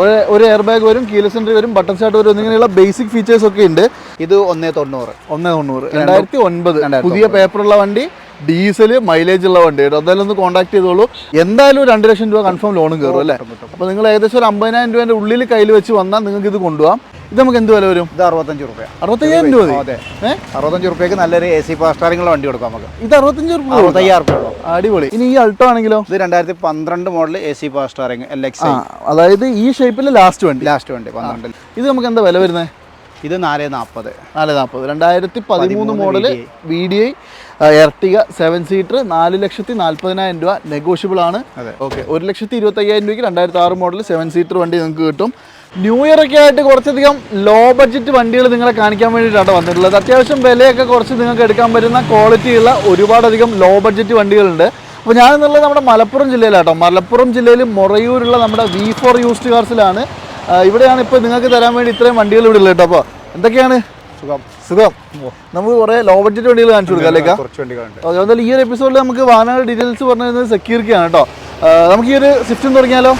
ഒരു ഒരു air bag വരും കീല സെന്റർ വരും ബട്ടൺ സ്റ്റാർട്ട് വരും ഇങ്ങനെയുള്ള ബേസിക് ഫീച്ചേഴ്സ് ഒക്കെ ഉണ്ട്. ഇത് ഒന്നേ തൊണ്ണൂറ്. ഒന്നേ തൊണ്ണൂറ്. രണ്ടായിരത്തി ഒൻപത്. പുതിയ പേപ്പറുള്ള വണ്ടി ഡീസൽ മൈലേജ് ഉള്ള വണ്ടി എന്തായാലും ഒന്ന് കോൺടാക്ട് ചെയ്തോളൂ. എന്തായാലും ഒരു രണ്ട് ലക്ഷം രൂപ കൺഫേം ലോണും കയറും അല്ലേ? അപ്പോൾ നിങ്ങൾ ഏകദേശം ഒരു അമ്പതിനായിരം രൂപേന്റെ ഉള്ളിൽ കയ്യിൽ വെച്ച് വന്നാൽ നിങ്ങൾക്ക് ഇത് കൊണ്ടുപോകാം. ഇത് നമുക്ക് എന്ത് വില വരും? ഇത് അറുപത്തഞ്ച് രൂപ അറുപത്തയ്യായിരം രൂപ അതെ. അറുപത്തഞ്ച് റുപ്യക്ക് നല്ലൊരു എ സി ഫാസ്റ്റാറിങ്ങുള്ള വണ്ടി കൊടുക്കാം നമുക്ക്. ഇത് അറുപത്തഞ്ച് രൂപ അറുപത്തയ്യായിരം റുപ്യ ഉള്ളൂ. അടിപൊളി. ഇനി ഈ അൾട്ടോ ആണെങ്കിലോ? ഇത് രണ്ടായിരത്തി പന്ത്രണ്ട് മോഡൽ എ സി ഫാസ്റ്റാറിങ് എൽ എക്സ് അതായത് ഈ ഷേപ്പിൽ ലാസ്റ്റ് വണ്ടി. ലാസ്റ്റ് വണ്ടി പന്ത്രണ്ടിൽ ഇത് നമുക്ക് എന്താ വില വരുന്നത് ഇത് നാല് നാൽപ്പത് നാല് നാൽപ്പത് രണ്ടായിരത്തി പതിമൂന്ന് model V D I Ertiga seven seater നാല് ലക്ഷത്തി നാൽപ്പതിനായിരം രൂപ നെഗോഷ്യബിൾ ആണ്. അതെ. ഓക്കെ ഒരു ലക്ഷത്തി ഇരുപത്തി അയ്യായിരം രൂപയ്ക്ക് രണ്ടായിരത്തി ആറ് മോഡൽ സെവൻ സീറ്റർ വണ്ടി നിങ്ങൾക്ക് കിട്ടും. ന്യൂ ഇയർ ഒക്കെ ആയിട്ട് കുറച്ചധികം ലോ ബഡ്ജറ്റ് വണ്ടികൾ നിങ്ങളെ കാണിക്കാൻ വേണ്ടിയിട്ടാണ് വന്നിട്ടുള്ളത്. അത്യാവശ്യം വിലയൊക്കെ കുറച്ച് നിങ്ങൾക്ക് എടുക്കാൻ പറ്റുന്ന ക്വാളിറ്റിയുള്ള ഒരുപാടധികം ലോ ബഡ്ജറ്റ് വണ്ടികളുണ്ട്. അപ്പോൾ ഞാൻ എന്നുള്ളത് നമ്മുടെ മലപ്പുറം ജില്ലയിലാട്ടോ. മലപ്പുറം ജില്ലയിൽ മൊറയൂരുള്ള നമ്മുടെ വി ഫോർ യൂസ്ഡ് കാർസിലാണ് ഇവിടെയാണ് ഇപ്പോൾ നിങ്ങൾക്ക് തരാൻ വേണ്ടി ഇത്രയും വണ്ടികൾ ഇവിടെ ഉള്ളത് കേട്ടോ. അപ്പോൾ എന്തൊക്കെയാണ്? സുഖം. സുഖം. നമുക്ക് കുറേ ലോ ബഡ്ജറ്റ് വണ്ടികൾ കാണിച്ചു കൊടുക്കാം അല്ലേക്കാ കുറച്ച് വണ്ടികളുണ്ട് എന്തായാലും ഈ ഒരു എപ്പിസോഡിൽ നമുക്ക് വാഹനങ്ങളുടെ ഡീറ്റെയിൽസ് പറഞ്ഞു തരുന്നത് സെക്യൂരിറ്റിയാണ് കേട്ടോ. നമുക്ക് ഈ ഒരു സ്വിഫ്റ്റ് തുടങ്ങിയാലോ?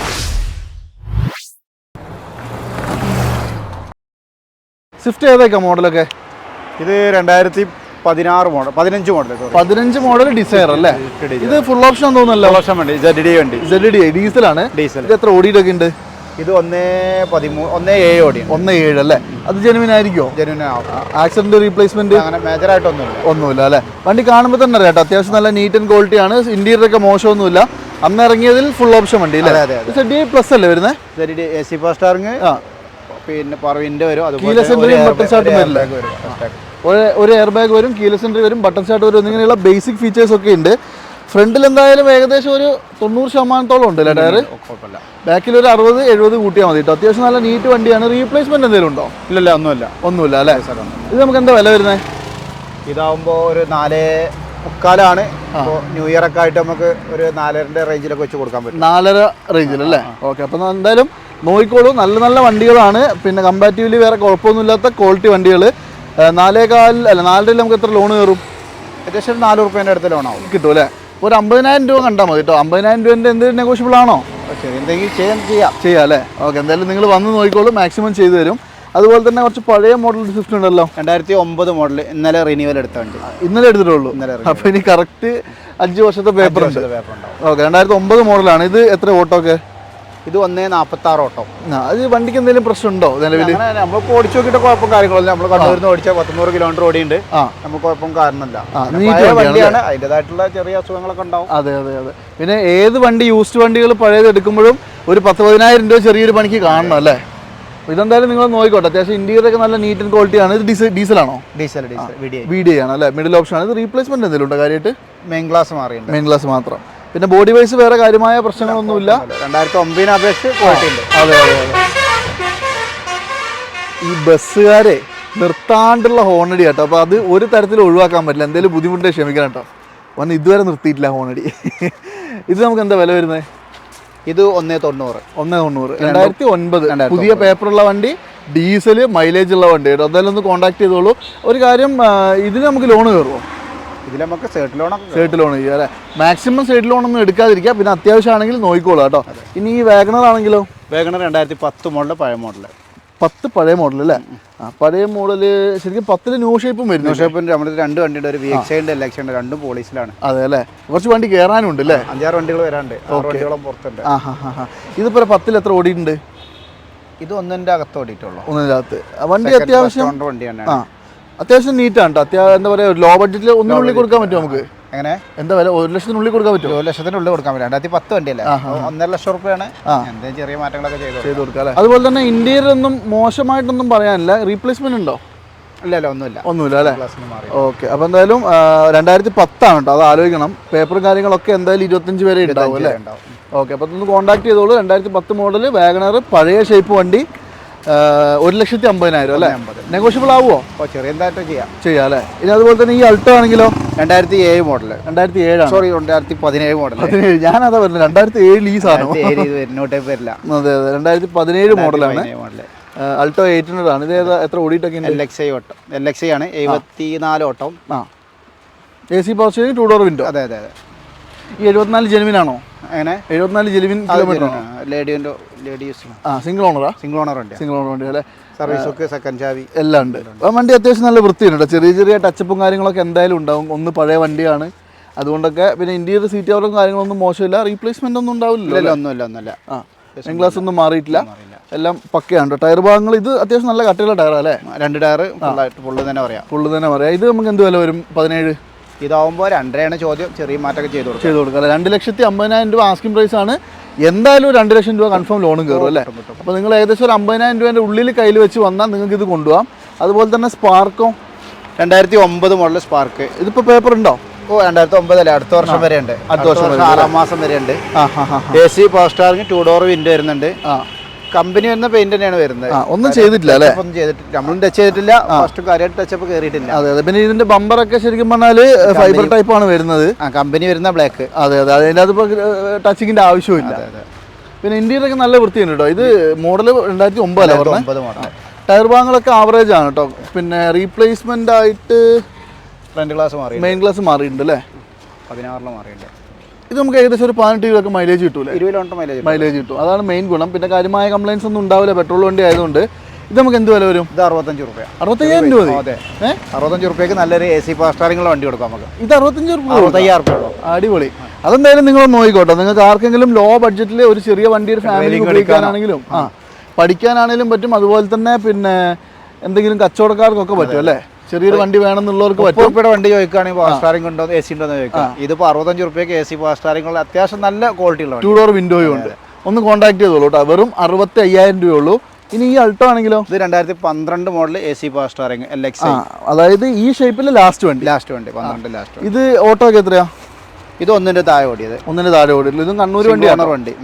സ്വിഫ്റ്റ് ഏതൊക്കെ മോഡലൊക്കെ ഇത് രണ്ടായിരത്തി പതിനാറ് മോഡൽ പതിനഞ്ച് മോഡൽ പതിനഞ്ച് മോഡൽ ഡിസൈർ അല്ലേ? ഇത് ഫുൾ ഓപ്ഷൻ തോന്നുന്നല്ലോ. ഓപ്ഷൻ വണ്ടി. സെഡ് ഡി വണ്ടി. സെഡ് ഡി ഡീസലാണ് ഡീസൽ ഇത് എത്ര ഓടിയിട്ടൊക്കെ ഉണ്ട്? ഇത് ഒന്നേ പതിമൂന്ന് ഒന്നേ ഏഴ് ഓടിയാണ്. ഒന്ന് ഏഴ് അല്ലേ? അത് ജെനുവിൻ ആയിരിക്കുമോ ജെനുവിൻ ആക്സിഡന്റ് റീപ്ലേസ്മെന്റ് അങ്ങനെ മേജറായിട്ടൊന്നുമില്ല ഒന്നുമില്ല അല്ലേ? വണ്ടി കാണുമ്പോൾ തന്നെ അറിയാം അത്യാവശ്യം നല്ല നീറ്റ് ആൻഡ് ക്വാളിറ്റി ആണ്. ഇന്റീരിയർ ഒക്കെ മോശമൊന്നുമില്ല. അന്ന് ഇറങ്ങിയതിൽ ഫുൾ ഓപ്ഷൻ വണ്ടി അല്ലേ? പ്ലസ് അല്ലേ വരുന്നത് എ സി ഫസ്റ്റ് ആ. പിന്നെ വരും വരില്ല. വരും. ഒരു എയർ ബാഗ് വരും കീല സെന്റർ വരും ബട്ടൺ സ്റ്റാർട്ട് വരും ഇങ്ങനെയുള്ള ബേസിക് ഫീച്ചേഴ്സ് ഒക്കെ ഉണ്ട്. ഫ്രണ്ടിൽ എന്തായാലും ഏകദേശം ഒരു തൊണ്ണൂറ് ശതമാനത്തോളം ഉണ്ട് അല്ലേ ടയർ ബാക്കിൽ ഒരു അറുപത് എഴുപത് കൂട്ടിയാൽ മതി കേട്ടോ അത്യാവശ്യം നല്ല നീറ്റ് വണ്ടിയാണ്. റീപ്ലേസ്മെന്റ് എന്തെങ്കിലും ഉണ്ടോ? ഇല്ലല്ല ഒന്നുമില്ല. ഒന്നുമില്ല അല്ലേ? ഇത് നമുക്ക് എന്താ വില വരുന്നത് ഇതാവുമ്പോൾ ഒരു നാല് മുക്കാലാണ്. ന്യൂ ഇയർ ഒക്കെ ആയിട്ട് നമുക്ക് ഒരു നാലരന്റെ റേഞ്ചിലൊക്കെ വെച്ച് കൊടുക്കാൻ പറ്റും. നാലര റേഞ്ചിൽ അല്ലേ? ഓക്കെ അപ്പം എന്തായാലും നോക്കിക്കോളൂ. നല്ല നല്ല വണ്ടികളാണ്. പിന്നെ കമ്പാരിറ്റീവ്ലി വേറെ കുഴപ്പമൊന്നുമില്ലാത്ത ക്വാളിറ്റി വണ്ടികൾ നാലേകാൽ അല്ല നാലരയിൽ നമുക്ക് എത്ര ലോൺ കയറും? ഏകദേശം നാല് റുപ്യേന്റെ അടുത്ത് ലോണാവും കിട്ടും അല്ലേ? ഒരു അമ്പതിനായിരം രൂപ കണ്ടാൽ മതി കേട്ടോ അമ്പതിനായിരം രൂപേന്റെ എന്തെങ്കിലും നെഗോഷ്യബിൾ ആണോ? ശരി എന്തെങ്കിലും ചെയ്യാൻ ചെയ്യാം. ചെയ്യാം അല്ലേ? ഓക്കെ എന്തായാലും നിങ്ങൾ വന്ന് നോക്കിക്കോളൂ മാക്സിമം ചെയ്തു തരും. അതുപോലെ തന്നെ കുറച്ച് പഴയ മോഡൽ സ്വിഫ്റ്റ് ഉണ്ടല്ലോ. രണ്ടായിരത്തി ഒമ്പത് മോഡൽ ഇന്നലെ റിന്യൂവൽ എടുത്തുണ്ട് ഇന്നലെ എടുത്തിട്ടുള്ളൂ. അപ്പൊ ഇനി കറക്റ്റ് അഞ്ച് വർഷത്തെ പേപ്പർ ഉണ്ട്. ഓക്കെ രണ്ടായിരത്തി ഒമ്പത് മോഡലാണ് ഇത് എത്ര ഓട്ടോ ഒക്കെ? ഇത് ഒന്നേ നാൽപ്പത്താറ് ഓട്ടോ. അത് വണ്ടിക്ക് എന്തെങ്കിലും പ്രശ്നമുണ്ടോ നിലവിൽ നമ്മൾ ഓടിച്ചു നോക്കിയിട്ട് കുഴപ്പം കാര്യങ്ങളല്ല നമ്മൾ കണ്ണൂരിൽ നിന്ന് ഓടിച്ചാൽ പത്തുനൂറ് കിലോമീറ്റർ ഓടിയുണ്ട്. നമുക്ക് കുഴപ്പം കാരണമല്ല. വണ്ടിയാണ്. അതിന്റെതായിട്ടുള്ള ചെറിയ അസുഖങ്ങളൊക്കെ ഉണ്ടാവും. അതെ അതെ അതെ. പിന്നെ ഏത് വണ്ടി യൂസ്ഡ് വണ്ടികൾ പഴയത് എടുക്കുമ്പോഴും ഒരു പത്ത് പതിനായിരം രൂപ ചെറിയൊരു പണിക്ക് കാണണം അല്ലേ? ഇതെന്തായാലും നിങ്ങൾ നോക്കിക്കോട്ടെ. അത്യാവശ്യം ഇന്റീരിയർ ഒക്കെ നല്ല നീറ്റ് ആൻഡ് ക്വാളിറ്റി ആണ്. ഇത് diesel ഡീസലാണോ? Diesel diesel. V D ആണ് അല്ലേ? മിഡിൽ ഓപ്ഷൻ ആണ്. ഇത് റീപ്ലേസ്മെന്റ് എന്തെങ്കിലും ഉണ്ടോ കാര്യമായിട്ട് മെയിൻ ക്ലാസ് മാറിയുണ്ട് മെയിൻ ക്ലാസ് മാത്രം. പിന്നെ ബോഡി വൈസ് വേറെ കാര്യമായ പ്രശ്നങ്ങളൊന്നുമില്ല. രണ്ടായിരത്തി ഒമ്പതിനെ അപേക്ഷിച്ച് അതെ അതെ അതെ. ഈ ബസ്സുകാരെ നിർത്താണ്ടുള്ള ഹോണടി കേട്ടോ. അപ്പോൾ അത് ഒരു തരത്തിൽ ഒഴിവാക്കാൻ പറ്റില്ല. എന്തെങ്കിലും ബുദ്ധിമുട്ട് ക്ഷമിക്കണം കേട്ടോ. വന്ന് ഇതുവരെ നിർത്തിയിട്ടില്ല ഹോണടി. ഇത് നമുക്ക് എന്താ വില വരുന്നത് ഇത് ഒന്നേ തൊണ്ണൂറ്. ഒന്നേ തൊണ്ണൂറ്. രണ്ടായിരത്തി ഒൻപത് പുതിയ പേപ്പറുള്ള വണ്ടി ഡീസൽ മൈലേജ് ഉള്ള വണ്ടി കേട്ടോ. എന്തായാലും ഒന്ന് കോൺടാക്ട് ചെയ്തോളൂ. ഒരു കാര്യം ഇതിന് നമുക്ക് ലോൺ കയറുമോ ഇതിൽ നമുക്ക് സേർട്ട് ലോണൊക്കെ സേർട്ട് ലോൺ അല്ലേ? മാക്സിമം ലോൺ ഒന്നും എടുക്കാതിരിക്കുക പിന്നെ അത്യാവശ്യമാണെങ്കിൽ നോക്കിക്കോളൂ കേട്ടോ. ഇനി ഈ വാഗണർ ആണെങ്കിലോ? വേഗണർ രണ്ടായിരത്തി പത്ത് മോഡൽ പഴയ മോഡൽ പത്ത് പഴയ മോഡൽ അല്ലേ? ആ പഴയ മോഡൽ ശരിക്കും പത്തിൽ ന്യൂ ഷേപ്പും വരുന്നു ന്യൂഷേപ്പിന്റെ നമ്മുടെ രണ്ട് വണ്ടിയുണ്ട് ഒരു വി എക്സ് ഉണ്ട് എൽ എക്സ് ഉണ്ട്. രണ്ടും പോലീസിലാണ് അതെ അല്ലേ? കുറച്ച് വണ്ടി കയറാനും ഉണ്ട് അല്ലേ അഞ്ചാറ് വണ്ടികൾ വരാണ്ട് വണ്ടികളും പുറത്തുണ്ട്. ആ ഹാ ഹാ ഇതിപ്പോൾ പത്തിൽ എത്ര ഓടിയിട്ടുണ്ട്? ഇത് ഒന്നിന്റെ അകത്ത് ഓടിയിട്ടുള്ളൂ. ഒന്നിന്റെ അകത്ത്. വണ്ടി അത്യാവശ്യം വണ്ടി വണ്ടിയാണ് ആ അത്യാവശ്യം നീറ്റാണ് കേട്ടോ അത്യാവശ്യം എന്താ പറയുക ലോ ബഡ്ജറ്റിൽ ഒന്നിനുള്ളിൽ കൊടുക്കാൻ പറ്റും നമുക്ക്? എങ്ങനെ? എന്താ വില? ഒരു ലക്ഷത്തിനുള്ളിൽ കൊടുക്കാൻ പറ്റുമോ? ഒരു ലക്ഷത്തിനുള്ളിൽ കൊടുക്കാൻ പറ്റും. രണ്ടായിരത്തി പത്ത് വണ്ടിയല്ലേ? ഒന്നര ലക്ഷം റുപ്യാണ് എന്തെങ്കിലും ചെറിയ മാറ്റങ്ങളൊക്കെ ചെയ്തു ചെയ്ത് കൊടുക്കാം അല്ലേ? അതുപോലെ തന്നെ ഇന്ത്യയിൽ ഒന്നും മോശമായിട്ടൊന്നും പറയാനില്ല. റീപ്ലേസ്മെന്റ് ഉണ്ടോ? ഇല്ല ഒന്നുമില്ല. ഒന്നുമില്ല അല്ലേ? ഓക്കെ. അപ്പോൾ എന്തായാലും രണ്ടായിരത്തി പത്താണ് കേട്ടോ അത് ആലോചിക്കണം. പേപ്പറും കാര്യങ്ങളൊക്കെ എന്തായാലും ഇരുപത്തഞ്ച് വരെ ഉണ്ടാവും അല്ലേ? ഓക്കെ. അപ്പോൾ ഒന്ന് കോൺടാക്ട് ചെയ്തോളൂ. രണ്ടായിരത്തി പത്ത് മോഡൽ വാഗണർ പഴയ ഷേപ്പ് വണ്ടി. ഒരു ലക്ഷത്തി അമ്പതിനായിരം അല്ലേ? നെഗോഷ്യബിൾ ആവുമോ ചെറിയ എന്തായിട്ട് ചെയ്യാം ചെയ്യാം. അല്ലേ ഇനി അതുപോലെ തന്നെ ഈ അൾട്ടോ ആണെങ്കിലോ? രണ്ടായിരത്തി ഏഴ് മോഡൽ രണ്ടായിരത്തി ഏഴാണ് സോറി രണ്ടായിരത്തി പതിനേഴ്. മോഡൽ പതിനേഴ് ഞാനതാ പറഞ്ഞത്. രണ്ടായിരത്തി ഏഴിൽ ഈ സാധനം. വരില്ല. അതെ അതെ. രണ്ടായിരത്തി പതിനേഴ് മോഡലാണ്. അൾട്ടോ എയ്റ്റ് ഹൺഡ്രഡ് ആണ് ഇത് എത്ര ഓടിയിട്ടൊക്കെ എൽ എക്സ് ഐ ഓട്ടം. എൽ എക്സ് ഐ ആണ്. എഴുപത്തി നാല് ഓട്ടം. ആ. A C power steering two door window അതെ അതെ അതെ. ഈ എഴുപത്തിനാല് ജെനുവിനാണോ? അങ്ങനെ എഴുപത്തിനാല് ജെനുവിൻ കിലോമീറ്റർ ലേഡിയോ ലേഡീസ് ആ സിംഗിൾ ഓണറാ സിംഗിൾ ഓണർ ഉണ്ട്. സിംഗിൾ ഓണർ ഉണ്ട് അല്ലേ? സർവീസ് ഒക്കെ സെക്കൻഡ് ചാവി. എല്ലാം ഉണ്ട്. ആ വണ്ടി അത്യാവശ്യം നല്ല വൃത്തിയുണ്ട് ചെറിയ ചെറിയ ടച്ചപ്പും കാര്യങ്ങളൊക്കെ എന്തായാലും ഉണ്ടാവും. ഒന്ന് പഴയ വണ്ടിയാണ്. അതുകൊണ്ടൊക്കെ പിന്നെ ഇന്റീരിയർ സീറ്റ് കവറും കാര്യങ്ങളൊന്നും മോശമില്ല. റീപ്ലേസ്മെന്റ് ഒന്നും ഉണ്ടാവില്ല ഒന്നുമില്ല ഒന്നുമില്ല. ആ ഗ്ലാസ് ഒന്നും മാറിയിട്ടില്ല. എല്ലാം പക്കയാണ് ടയർ ഭാഗങ്ങൾ ഇത് അത്യാവശ്യം നല്ല കട്ടിയുള്ള ടയർ അല്ലേ? രണ്ട് ടയർ ഫുള്ളായിട്ട് ഫുള്ള് തന്നെ പറയാം. ഫുള്ള് തന്നെ പറയാം. ഇത് നമുക്ക് എന്ത് വില വരും? പതിനേഴ്? ഇതാവുമ്പോൾ രണ്ടരയാണ് ചോദ്യം. ചെറിയ മാറ്റമൊക്കെ ചെയ്ത് കൊടുക്കും. ചെയ്ത് കൊടുക്കാം രണ്ട് ലക്ഷത്തി അമ്പതിനായിരം രൂപ ആസ്കിംഗ് പ്രൈസ് ആണ്. എന്തായാലും രണ്ട് ലക്ഷം രൂപ കൺഫേം ലോണും കയറും അല്ലേ? അപ്പോൾ നിങ്ങൾ ഏകദേശം ഒരു അമ്പതിനായിരം രൂപേന്റെ ഉള്ളിൽ കയ്യിൽ വെച്ച് വന്നാൽ നിങ്ങൾക്ക് ഇത് കൊണ്ടുപോകാം. അതുപോലെ തന്നെ സ്പാർക്കോ രണ്ടായിരത്തി ഒമ്പത് മോഡൽ സ്പാർക്ക് ഇതിപ്പോൾ പേപ്പർ ഉണ്ടോ? ഓ രണ്ടായിരത്തി ഒമ്പതല്ലേ അടുത്ത വർഷം വരെ ഉണ്ട് അടുത്ത വർഷം ആറാം മാസം വരെ ഉണ്ട് എ സി പവർ സ്റ്റാറിന് ടു ഡോർ വിൻഡോ വരുന്നുണ്ട്. ആ. കമ്പനി വരുന്ന പെയിന്റ് തന്നെയാണ് വരുന്നത്. ഒന്നും ചെയ്തിട്ടില്ല അല്ലേ? ഒന്നും ചെയ്തിട്ടില്ല. നമ്മൾ ടച്ച് ചെയ്തിട്ടില്ല ഫസ്റ്റ് കാര്യമായിട്ട് ടച്ചപ്പ് കയറിയിട്ടില്ല അതെ അതെ. പിന്നെ ഇതിന്റെ ബമ്പർ ഒക്കെ ശരിക്കും പറഞ്ഞാൽ ഫൈബർ ടൈപ്പ് ആണ് വരുന്നത്. ആ കമ്പനി വരുന്ന ബ്ലാക്ക് അതെ അതെ. അതിന്റെ അത് ടച്ചിങ്ങിന്റെ ആവശ്യമില്ല പിന്നെ ഇന്ത്യയിലൊക്കെ നല്ല വൃത്തിയുണ്ട് കേട്ടോ ഇത് മോഡൽ രണ്ടായിരത്തി ഒമ്പതല്ലേ ഒമ്പത് മോഡൽ ടയർ ഭാഗങ്ങളൊക്കെ ആവറേജ് ആണ് കേട്ടോ പിന്നെ റീപ്ലേസ്മെന്റ് ആയിട്ട് ഫ്രണ്ട് ഗ്ലാസ് മാറി മെയിൻ ഗ്ലാസ് മാറിയിട്ടുണ്ട് അല്ലേ? പതിനാറിൽ മാറിയിട്ടുണ്ട്. ഇത് നമുക്ക് ഏകദേശം ഒരു പതിനെട്ട് രൂപയൊക്കെ മൈലേജ് കിട്ടൂലേ? ഇരുപത് കിലോമീറ്റർ മൈലേജ് മൈലേജ് കിട്ടും. അതാണ് മെയിൻ ഗുണം. പിന്നെ കാര്യമായ കംപ്ലൈൻസ് ഒന്നും ഉണ്ടാവില്ല. പെട്രോൾ വണ്ടി ആയതുകൊണ്ട്. ഇത് നമുക്ക് എന്ത് വില വരും? ഇത് അറുപത്തഞ്ച് രൂപ അറുപത്തയ്യായിരം രൂപ അതെ. അറുപത്തഞ്ച് റുപ്യക്ക് നല്ലൊരു എ സി പവർ സ്റ്റാറിംഗുള്ള വണ്ടി കൊടുക്കാം നമുക്ക്. ഇത് അറുപത്തഞ്ച് രൂപ അറുപത്തയ്യായിരം റുപ്യ അടിപൊളി. അതെന്തായാലും നിങ്ങൾ നോക്കിക്കോട്ടെ. നിങ്ങൾക്ക് ആർക്കെങ്കിലും ലോ ബഡ്ജറ്റിൽ ഒരു ചെറിയ വണ്ടി ഒരു ഫാമിലി ഉപയോഗിക്കാനാണെങ്കിലും ആ പഠിക്കാനാണെങ്കിലും പറ്റും. അതുപോലെ തന്നെ പിന്നെ എന്തെങ്കിലും കച്ചവടക്കാർക്കൊക്കെ പറ്റും അല്ലേ? ചെറിയൊരു വണ്ടി വേണമെന്നുള്ളവർക്ക് പറ്റും. വണ്ടി ചോദിക്കുകയാണെങ്കിൽ പവർ സ്റ്റാറിംഗ് ഉണ്ടോ എ സി ഉണ്ടോ എന്ന് ചോദിക്കാം. ഇതിപ്പോൾ അറുപത്തഞ്ച് റുപ്യക്ക് എ സി പവർ സ്റ്റാറിംഗ് ഉള്ള അത്യാവശ്യം നല്ല ക്വാളിറ്റിയുള്ള ടൂ ഡോർ വിൻഡോയും ഉണ്ട്. ഒന്ന് കോൺടാക്ട് ചെയ്തോളൂ കേട്ടോ. വെറും അറുപത്തി അയ്യായിരം രൂപയുള്ളൂ. ഇനി ഈ അൾട്ടോ ആണെങ്കിലോ? ഇത് രണ്ടായിരത്തി പന്ത്രണ്ട് model A C power steering L X അതായത് ഈ ഷേപ്പിൽ ലാസ്റ്റ് വണ്ടി. ലാസ്റ്റ് വണ്ടി പന്ത്രണ്ട് ലാസ്റ്റ് ഇത് ഓട്ടോ ഒക്കെ എത്രയാ? ഇത് ഒന്നിന്റെ താഴെ ഓടിയത്. ഒന്നിന്റെ താഴെ ഓടിയുള്ളൂ ഇതും കണ്ണൂർ വണ്ടി. വണ്ടി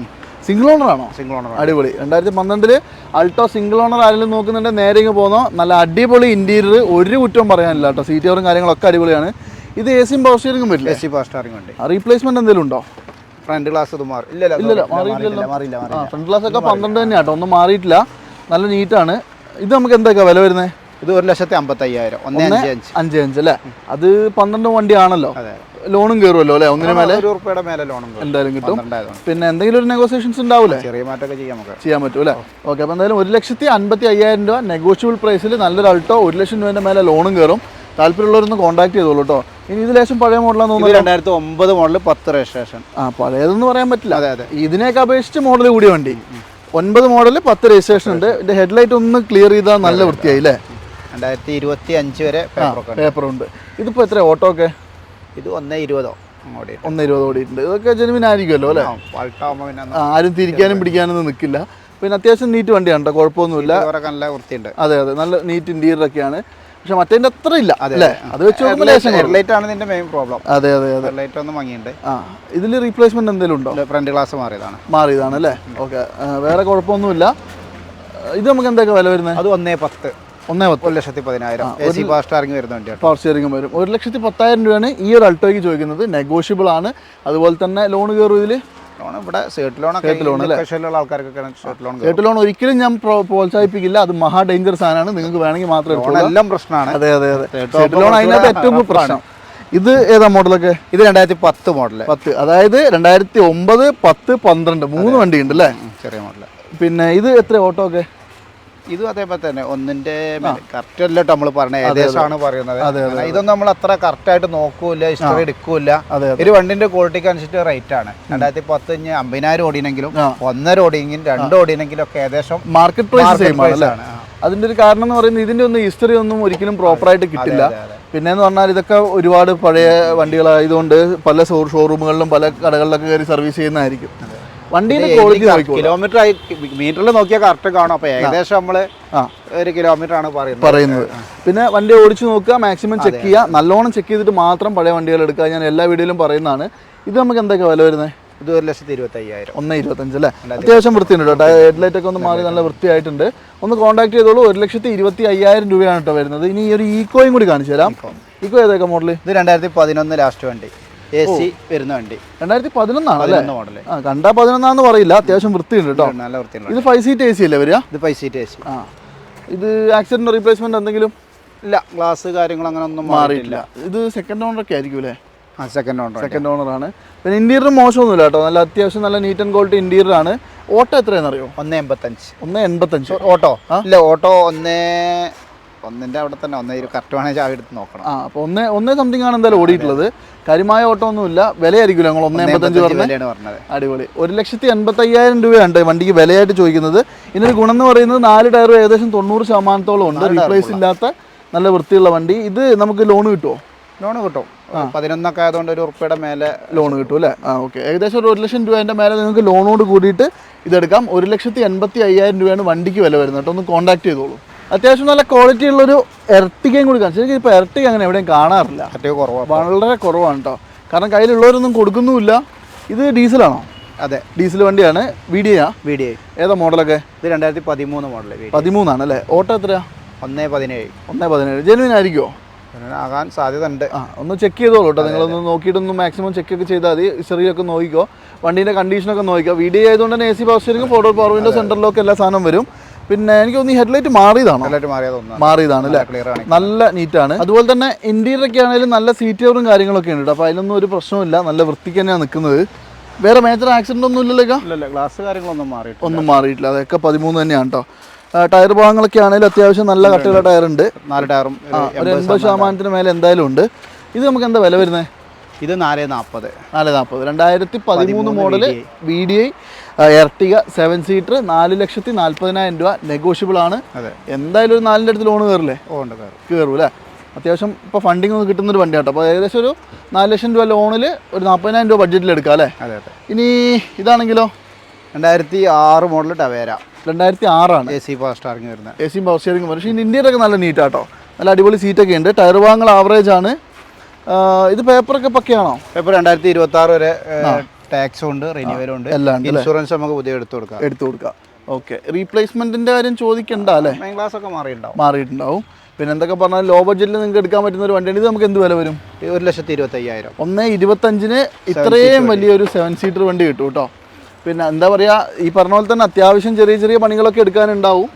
സിംഗിൾ ഓണർ ആണോ? സിംഗിൾ ഓണർ അടിപൊളി. രണ്ടായിരത്തി പന്ത്രണ്ടിൽ അൾട്ടോ സിംഗിൾ ഓണർ ആരെങ്കിലും നോക്കുന്നുണ്ട് നേരെ ഇങ്ങ് പോകുന്നോ നല്ല അടിപൊളി ഇന്റീരിയർ ഒരു കുറ്റവും പറയാനില്ല കേട്ടോ. സീറ്റ് കവറും കാര്യങ്ങളൊക്കെ അടിപൊളിയാണ്. ഇത് എ സിയും പവർ സ്റ്റിയറിംഗും എ വരില്ലേ? സി പവർ സ്റ്റാറിംഗ് ഉണ്ട് റീപ്ലേസ്മെന്റ് എന്തെങ്കിലും ഉണ്ടോ? ഫ്രണ്ട് ഗ്ലാസ് ഇത് മാറി ഇല്ല ഇല്ല ഇല്ല മാറിയില്ല ഫ്രണ്ട് ഗ്ലാസ് ഒക്കെ പന്ത്രണ്ട് തന്നെയാട്ടോ. ഒന്നും മാറിയിട്ടില്ല. നല്ല നീറ്റാണ് ഇത് നമുക്ക് എന്തൊക്കെയാ വില വരുന്നത് ഇത് ഒരു ലക്ഷത്തി അമ്പത്തി അയ്യായിരം ഒന്ന് അഞ്ച് അഞ്ച്. അല്ലേ? അത് പന്ത്രണ്ട് വണ്ടിയാണല്ലോ. അതെ. ലോണും കയറുമല്ലോ അല്ലേ? ഒന്നിന് മേലെ? ഒരു റുപ്യയുടെ മേലെ ലോണും. എന്തായാലും കിട്ടും. പിന്നെ എന്തെങ്കിലും ഒരു നെഗോസിയേഷൻസ് ഉണ്ടാവില്ലേ ചെറിയ മാറ്റമൊക്കെ ചെയ്യാം നമുക്ക്. ചെയ്യാൻ പറ്റും അല്ലേ? ഓക്കെ അപ്പോൾ എന്തായാലും ഒരു ലക്ഷത്തി അൻപത്തി അയ്യായിരം രൂപ നെഗോഷ്യബിൾ പ്രൈസിൽ നല്ലൊരു അൾട്ടോ ഒരു ലക്ഷം രൂപേന്റെ മേലെ ലോണും കയറും താല്പര്യമുള്ളവരൊന്ന് കോൺടാക്ട് ചെയ്തോളൂ കേട്ടോ. ഇനി ഇത് ലേശം പഴയ മോഡലാന്ന് തോന്നുന്നു രണ്ടായിരത്തി ഒമ്പത് മോഡൽ പത്ത് രജിസ്ട്രേഷൻ ആ പഴയതെന്ന് പറയാൻ പറ്റില്ല. അതെ അതെ. ഇതിനെയൊക്കെ അപേക്ഷിച്ച് മോഡൽ കൂടിയ വണ്ടി. ഒൻപത് മോഡൽ പത്ത് രജിസ്ട്രേഷൻ ഉണ്ട്. ഇതിന്റെ ഹെഡ്ലൈറ്റ് ഒന്ന് ക്ലിയർ ചെയ്താൽ നല്ല വൃത്തിയായി അല്ലേ? രണ്ടായിരത്തി ഇരുപത്തി അഞ്ച് വരെ പേപ്പർ ഉണ്ട്. ഇതിപ്പോ എത്ര ഓട്ടോ ഒക്കെ? ഇത് ഒന്ന് ഇരുപതോ ഓടി ഒന്ന് ഇരുപത് ഓടിയിട്ടുണ്ട് ഇതൊക്കെ ജെനുവിൻ ആയിരിക്കുമല്ലോ അല്ലേ പൾട്ടാകുമ്പോൾ പിന്നെ ആ, ആരും തിരിക്കാനും പിടിക്കാനും നിൽക്കില്ല. പിന്നെ അത്യാവശ്യം നീറ്റ് വണ്ടിയാണ് കേട്ടോ കുഴപ്പമൊന്നുമില്ല. ഇവരൊക്കെ നല്ല വൃത്തിയുണ്ട്. അതെ അതെ നല്ല നീറ്റ് ഇന്റീരിയർ ഒക്കെയാണ് പക്ഷെ മറ്റേതിന്റെ അത്ര ഇല്ല അല്ലേ? അത്. വെച്ച് നോക്കുമ്പോൾ ലേശം കുറവ്. ഹെഡ്ലൈറ്റ് ആണ് ഇതിന്റെ മെയിൻ പ്രോബ്ലം അതെ അതെ അതെ. ഹെഡ്ലൈറ്റ് ഒന്ന് മങ്ങിയുണ്ട്. ആ ഇതിൽ റീപ്ലേസ്മെന്റ് എന്തെങ്കിലും ഉണ്ടോ? Front glass മാറിയതാണ്. മാറിയതാണ് അല്ലേ? ഓക്കെ വേറെ കുഴപ്പമൊന്നുമില്ല. ഇത് നമുക്ക് എന്തൊക്കെ വില വരുന്നത് അത് ഒന്നേ പത്ത്. ഒന്നേ പത്ത്. ഒരു ലക്ഷത്തി പതിനായിരം. പവർ സി ഫാസ്റ്റ് സ്റ്റാറിംഗ് വരുന്ന വണ്ടിയാണ്. പവർ സ്റ്റിയറിംഗും വരും. ഒരു ലക്ഷത്തി പത്തായിരം രൂപയാണ് ഈ ഒരു അൾട്ടോയ്ക്ക് ചോദിക്കുന്നത്. നെഗോഷ്യബിൾ ആണ്. അതുപോലെ തന്നെ ലോൺ കയറും ഇതിൽ ലോൺ ഇവിടെ സേർട്ട് ലോണൊക്കെ സ്പെഷ്യലുള്ള ആൾക്കാർക്കൊക്കെ സേർട്ട് ലോൺ ലോൺ ഒരിക്കലും ഞാൻ പ്രോ- പ്രോത്സാഹിപ്പിക്കില്ല. അത് മഹാ ഡേഞ്ചർ സാധനമാണ്. നിങ്ങൾക്ക് വേണമെങ്കിൽ മാത്രം ലോൺ എല്ലാം പ്രശ്നമാണ്. അതെ അതെ അതെ. ലോൺ അതിനകത്ത് ഏറ്റവും പ്രശ്നം. ഇത് ഏതാ മോഡലൊക്കെ ഇത് രണ്ടായിരത്തി പത്ത് മോഡൽ പത്ത്. അതായത് രണ്ടായിരത്തി ഒമ്പത് പത്ത് പന്ത്രണ്ട്. മൂന്ന് വണ്ടി ഉണ്ട് അല്ലേ? ചെറിയ മോഡൽ പിന്നെ ഇത് എത്ര ഓട്ടോ ഒക്കെ? ഇതും അതേപോലെ തന്നെ. ഒന്നിന്റെ കറക്റ്റ് അല്ല നമ്മൾ പറഞ്ഞത് ഏകദേശമാണ് പറയുന്നത്. ഇതൊന്നും നമ്മൾ അത്ര കറക്റ്റ് ആയിട്ട് നോക്കൂല ഹിസ്റ്ററി എടുക്കൂല ഒരു വണ്ടിന്റെ ക്വാളിറ്റിക്ക് അനുസരിച്ച് റേറ്റ് ആണ്. രണ്ടായിരത്തി പത്ത് കഴിഞ്ഞ് അമ്പതിനായിരം ഓടിയെങ്കിലും. ഒന്നര ഓടിയെങ്കിലും രണ്ട് ഓടിയെങ്കിലും ഒക്കെ ഏകദേശം മാർക്കറ്റ് പ്രൈസ് ആണ് അതിന്റെ ഒരു കാരണം എന്ന് പറയുന്നത് ഇതിന്റെ ഒന്നും ഹിസ്റ്ററി ഒന്നും ഒരിക്കലും പ്രോപ്പറായിട്ട് കിട്ടില്ല. പിന്നെ എന്ന് പറഞ്ഞാൽ ഇതൊക്കെ ഒരുപാട് പഴയ വണ്ടികളായതുകൊണ്ട് പല ഷോറൂമുകളിലും പല കടകളിലൊക്കെ കയറി സർവീസ് ചെയ്യുന്നതായിരിക്കും. വണ്ടീന്റെ ക്വാളിറ്റി കിലോമീറ്റർ ആയി മീറ്ററിൽ നോക്കിയാൽ കറക്റ്റ് കാണും. അപ്പൊ ഏകദേശം നമ്മൾ ആ. ഒരു കിലോമീറ്റർ ആണ് പറയുന്നത്. പറയുന്നത്. പിന്നെ വണ്ടി ഓടിച്ചു നോക്കുക മാക്സിമം ചെക്ക് ചെയ്യുക. നല്ലോണം ചെക്ക് ചെയ്തിട്ട് മാത്രം പഴയ വണ്ടികൾ എടുക്കുക. ഞാൻ എല്ലാ വീഡിയോയിലും പറയുന്നതാണ്. ഇത് നമുക്ക് എന്തൊക്കെ വില വരുന്നത്? ഇത് ഒരു ലക്ഷത്തി ഇരുപത്തി അയ്യായിരം ഒന്ന് ഇരുപത്തഞ്ച് അല്ലേ? അത്യാവശ്യം വൃത്തിയുണ്ട് കേട്ടോ. ഹെഡ്ലൈറ്റ് ഒക്കെ ഒന്ന് മാറി നല്ല വൃത്തിയായിട്ടുണ്ട്. ഒന്ന് കോൺടാക്ട് ചെയ്തോളൂ. ഒരു ലക്ഷത്തി ഇരുപത്തി അയ്യായിരം രൂപയാണ് കേട്ടോ വരുന്നത്. ഇനി ഈ ഒരു ഈക്കോയും കൂടി കാണിച്ചു തരാം. ഈക്കോ ഏതൊക്കെ മോഡൽ ഇത് രണ്ടായിരത്തി പതിനൊന്ന് ലാസ്റ്റ് വണ്ടി. എ സി വരുന്ന വണ്ടി. രണ്ടായിരത്തി പതിനൊന്നാണ് അല്ലേ മോഡൽ. ആ കണ്ടാ പതിനൊന്നാന്ന് പറയില്ല. അത്യാവശ്യം വൃത്തിയുണ്ട് കേട്ടോ നല്ല വൃത്തിയുണ്ട് ഇത് ഫൈവ് സീറ്റ് എ സി അല്ലേ വരിക? ഇത് പൈസ എ സി ആ. ഇത് ആക്സിഡന്റ് റീപ്ലേസ്മെന്റ് എന്തെങ്കിലും? ഇല്ല ഗ്ലാസ് കാര്യങ്ങൾ അങ്ങനെ ഒന്നും മാറിയിട്ടില്ല. ഇത് സെക്കൻഡ് ഓണർ ഒക്കെ ആയിരിക്കും അല്ലേ? ആ സെക്കൻഡ് ഓണർ സെക്കൻഡ് ഓണറാണ് പിന്നെ ഇന്റീരിയർ മോശമൊന്നുമില്ല കേട്ടോ നല്ല അത്യാവശ്യം നല്ല നീറ്റ് ആൻഡ് ക്വാളിറ്റി ഇന്റീരിയർ ആണ്. ഓട്ടോ എത്രയാണെന്ന് അറിയോ ഒന്ന് എൺപത്തഞ്ച്. ഒന്ന് എൺപത്തഞ്ച്. ഓട്ടോ? ഇല്ല ഓട്ടോ ഒന്നേ ഒന്നിന്റെ അവിടെ തന്നെ ഒന്നേ കറക്റ്റ് വേണേ ചാവി എടുത്ത് നോക്കണം. ആ അപ്പോൾ ഒന്നേ ഒന്നേ സംതിങ് ആണ് എന്തായാലും ഓടിയിട്ടുള്ളത്. കാര്യമായ ഓട്ടോ ഒന്നുമില്ല വിലയായിരിക്കില്ല ഞങ്ങൾ ഒന്നേ എൺപത്തഞ്ച് പറഞ്ഞത്. അടിപൊളി. ഒരു ലക്ഷത്തി എൺപത്തി അയ്യായിരം രൂപയാണ് വണ്ടിക്ക് വിലയായിട്ട് ചോദിക്കുന്നത്. ഇതിനൊരു ഗുണം എന്ന് പറയുന്നത് നാല് ടയർ ഏകദേശം തൊണ്ണൂറ് ശതമാനത്തോളം ഉണ്ട്. റീപ്ലേസ് ഇല്ലാത്ത നല്ല വൃത്തിയുള്ള വണ്ടി. ഇത് നമുക്ക് ലോൺ കിട്ടുമോ ലോൺ കിട്ടും. പതിനൊന്നൊക്കെ ആയതുകൊണ്ട് ഒരു ഉറുപ്പയുടെ മേലെ ലോൺ കിട്ടും അല്ലേ? ആ ഓക്കെ ഏകദേശം ഒരു ഒരു ലക്ഷം രൂപേന്റെ മേലെ നിങ്ങൾക്ക് ലോണോട് കൂടിയിട്ട് ഇതെടുക്കാം. ഒരു ലക്ഷത്തി എൺപത്തി അയ്യായിരം രൂപയാണ് വണ്ടിക്ക് വില വരുന്നത്. കേട്ടോ ഒന്ന് കോൺടാക്ട് ചെയ്തോളൂ. അത്യാവശ്യം നല്ല ക്വാളിറ്റി ഉള്ളൊരു എർട്ടിക്കയും കൂടി കാണും. ശരിക്കും ഇപ്പോൾ എർട്ടിക അങ്ങനെ എവിടെയും കാണാറില്ല. കുറവാണ് വളരെ കുറവാണ് കേട്ടോ കാരണം കയ്യിലുള്ളവരൊന്നും കൊടുക്കുന്നുമില്ല. ഇത് ഡീസലാണോ അതെ. ഡീസൽ വണ്ടിയാണ്. വീഡിയോയാ വീഡിയോ ഏതാ മോഡലൊക്കെ? ഇത് രണ്ടായിരത്തി പതിമൂന്ന് മോഡൽ പതിമൂന്നാണ് അല്ലേ? ഓട്ടോ എത്രയാ? ഒന്നേ പതിനേഴ്. ഒന്നേ പതിനേഴ്. ജെനുവിൻ ആയിരിക്കുമോ ആകാൻ സാധ്യത ഉണ്ട് ആ ഒന്ന് ചെക്ക് ചെയ്തോളൂ കേട്ടോ നിങ്ങളൊന്ന് നോക്കിയിട്ടൊന്ന് മാക്സിമം ചെക്ക് ഒക്കെ ചെയ്താൽ മതി. ചെറിയൊക്കെ നോക്കിക്കോ. വണ്ടീന്റെ കണ്ടീഷനൊക്കെ നോക്കിക്കോ. വീഡിയോ ആയതുകൊണ്ട് തന്നെ A C power steering photo power window സെന്ററിലൊക്കെ എല്ലാ സാധനം വരും. പിന്നെ എനിക്ക് തോന്നുന്നു ഹെഡ്ലൈറ്റ് മാറിയതാണോ? നല്ലതായിട്ട് മാറിയത് ഒന്നാണ്. മാറിയതാണ് അല്ലേ? നല്ല നീറ്റാണ്. അതുപോലെ തന്നെ ഇന്റീരിയർ ഒക്കെ ആണെങ്കിലും നല്ല സീറ്റ് കവറും കാര്യങ്ങളൊക്കെ ഉണ്ട് അപ്പോൾ അതിലൊന്നും ഒരു പ്രശ്നമില്ല നല്ല വൃത്തിക്ക് തന്നെയാണ് നിൽക്കുന്നത്. വേറെ മേജർ ആക്സിഡന്റ് ഒന്നും ഇല്ലല്ലോ ഗ്ലാസ് കാര്യങ്ങളൊന്നും മാറിയിട്ടില്ല. ഒന്നും മാറിയിട്ടില്ല. അതൊക്കെ പതിമൂന്ന് തന്നെയാണ് കേട്ടോ. ടയർ ഭാഗങ്ങളൊക്കെ ആണെങ്കിലും അത്യാവശ്യം നല്ല കട്ടിയുള്ള ടയർ ഉണ്ട് നാല് ടയറും ഒരു എൺപത് ശതമാനത്തിന് മേലെ എന്തായാലും ഉണ്ട്. ഇത് നമുക്ക് എന്താ വില വരുന്നത് ഇത് നാല് നാൽപ്പത് നാല് നാൽപ്പത് രണ്ടായിരത്തി പതിമൂന്ന് model V D I Ertiga seven seater നാല് ലക്ഷത്തി നാല്പതിനായിരം രൂപ നെഗോഷ്യബിൾ ആണ്. അതെ. എന്തായാലും ഒരു നാലിന്റെ അടുത്ത് ലോൺ കയറില്ലേ കയറും അല്ലേ അത്യാവശ്യം ഇപ്പോൾ ഫണ്ടിങ് ഒന്ന് കിട്ടുന്നൊരു വണ്ടി കേട്ടോ. അപ്പോൾ ഏകദേശം ഒരു നാല് ലക്ഷം രൂപ ലോണിൽ ഒരു നാൽപ്പതിനായിരം രൂപ ബഡ്ജറ്റിൽ എടുക്കാം അല്ലേ? അതെ അതെ. ഇനി ഇതാണെങ്കിലോ? രണ്ടായിരത്തി ആറ് മോഡൽ ടവേര. രണ്ടായിരത്തി ആറാണ്. എ സി പവർ സ്റ്റാറിങ് വരുന്നത്. എ സി പവർ സ്റ്റിയറിംഗ് പക്ഷേ ഇനി ഇന്ത്യയിലൊക്കെ നല്ല നീറ്റാട്ടോ നല്ല അടിപൊളി സീറ്റൊക്കെ ഉണ്ട്. ടയർ ഭാഗങ്ങൾ ആവറേജ് ആണ്. ഇത് പേപ്പറൊക്കെ പക്കയാണോ? പേപ്പർ രണ്ടായിരത്തി ഇരുപത്തി ആറ് വരെ ടാക്സും ഉണ്ട് റിന്യൂവലും ഉണ്ട്. എല്ലാം ഇൻഷുറൻസ് നമുക്ക് പുതിയ എടുത്തു കൊടുക്കാം. എടുത്തു കൊടുക്കാം. ഓക്കെ റീപ്ലേസ്മെന്റിന്റെ കാര്യം ചോദിക്കണ്ട അല്ലേ? ക്ലാസ് ഒക്കെ മാറിയിട്ടുണ്ടാവും. മാറിയിട്ടുണ്ടാവും. പിന്നെ എന്തൊക്കെ പറഞ്ഞാൽ ലോ ബഡ്ജറ്റിൽ നിങ്ങൾക്ക് എടുക്കാൻ പറ്റുന്ന ഒരു വണ്ടിയാണ് ഇത് നമുക്ക് എന്ത് വില വരും? ഒരു ലക്ഷത്തി ഇരുപത്തി അയ്യായിരം ഒന്ന് ഇരുപത്തഞ്ചിന് ഇത്രയും വലിയൊരു സെവൻ സീറ്റർ വണ്ടി കിട്ടും കേട്ടോ. പിന്നെ എന്താ പറയുക ഈ പറഞ്ഞ പോലെ തന്നെ അത്യാവശ്യം ചെറിയ ചെറിയ പണികളൊക്കെ എടുക്കാനുണ്ടാവും.